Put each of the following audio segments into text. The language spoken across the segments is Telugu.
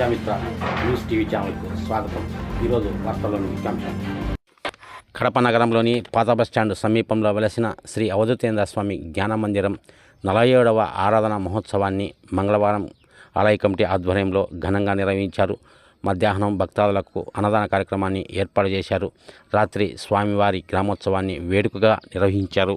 విద్యామిత్ర న్యూస్ టీవీ ఛానల్కు స్వాగతం. ఈరోజు వార్తల్లోని ముఖ్యాంశం. కడప నగరంలోని పాత బస్టాండ్ సమీపంలో వెలసిన శ్రీ అవధూతేంద్ర స్వామి జ్ఞాన మందిరం నలభై ఏడవ ఆరాధన మహోత్సవాన్ని మంగళవారం ఆలయ కమిటీ ఆధ్వర్యంలో ఘనంగా నిర్వహించారు. మధ్యాహ్నం భక్తాదులకు అన్నదాన కార్యక్రమాన్ని ఏర్పాటు చేశారు. రాత్రి స్వామివారి గ్రామోత్సవాన్ని వేడుకగా నిర్వహించారు.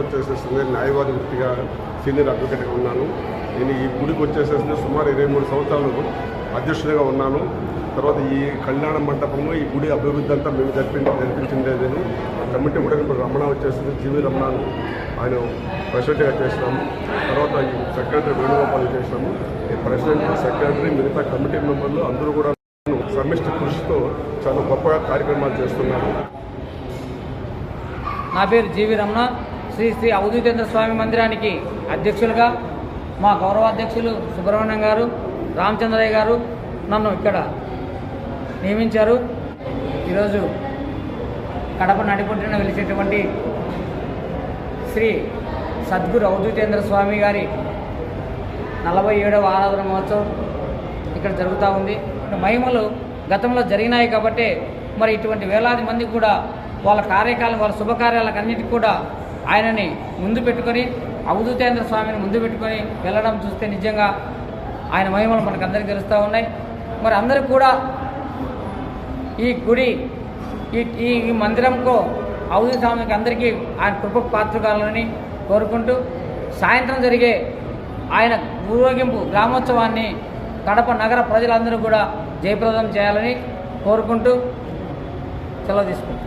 అక్కడ వచ్చేసేసింది న్యాయవాది వృత్తిగా సీనియర్ అడ్వకేట్గా ఉన్నాను. నేను ఈ గుడికి వచ్చేసేసింది సుమారు ఇరవై మూడు సంవత్సరాలు అధ్యక్షుడిగా ఉన్నాను. తర్వాత ఈ కళ్యాణ మండపము ఈ గుడి అభివృద్ధి అంతా మేము జరిపి జరిపించిండేది కమిటీ కూడా ఇప్పుడు రమణ వచ్చేసింది జీవి రమణను ఆయన ప్రెసిడెంట్గా చేసినాము తర్వాత ఈ సెక్రటరీ వేణుగోపాల్ చేసినాము. ఈ ప్రెసిడెంట్ సెక్రటరీ మిగతా కమిటీ మెంబర్లు అందరూ కూడా సమిష్టి కృషితో చాలా గొప్పగా కార్యక్రమాలు చేస్తున్నాము నా పేరు జీవి రమణ. శ్రీ శ్రీ అవధూతేంద్ర స్వామి మందిరానికి అధ్యక్షులుగా మా గౌరవ అధ్యక్షులు సుబ్రహ్మణ్యం గారు రామచంద్రయ్య గారు నన్ను ఇక్కడ నియమించారు. ఈరోజు కడప నడిపుంటున్న వెలిసేటువంటి శ్రీ సద్గురు అవధూతేంద్ర స్వామి గారి నలభై ఏడవ ఆరాధన మహోత్సవం ఇక్కడ జరుగుతూ ఉంది. మహిమలు గతంలో జరిగినాయి కాబట్టి మరి ఇటువంటి వేలాది మంది కూడా వాళ్ళ కార్యకాలం వాళ్ళ శుభకార్యాలకు అన్నిటికీ కూడా ఆయనని ముందు పెట్టుకొని అవధూతేంద్ర స్వామిని ముందు పెట్టుకొని వెళ్ళడం చూస్తే నిజంగా ఆయన మహిమలు మనకు అందరికీ తెలుస్తూ ఉన్నాయి. మరి అందరూ కూడా ఈ గుడి ఈ ఈ మందిరంకు అవధి స్వామికి అందరికీ ఆయన కృపకు పాత్రకాలని కోరుకుంటూ సాయంత్రం జరిగే ఆయన ఊరేగింపు గ్రామోత్సవాన్ని కడప నగర ప్రజలందరూ కూడా జయప్రదం చేయాలని కోరుకుంటూ సెలవు తీసుకుంటాం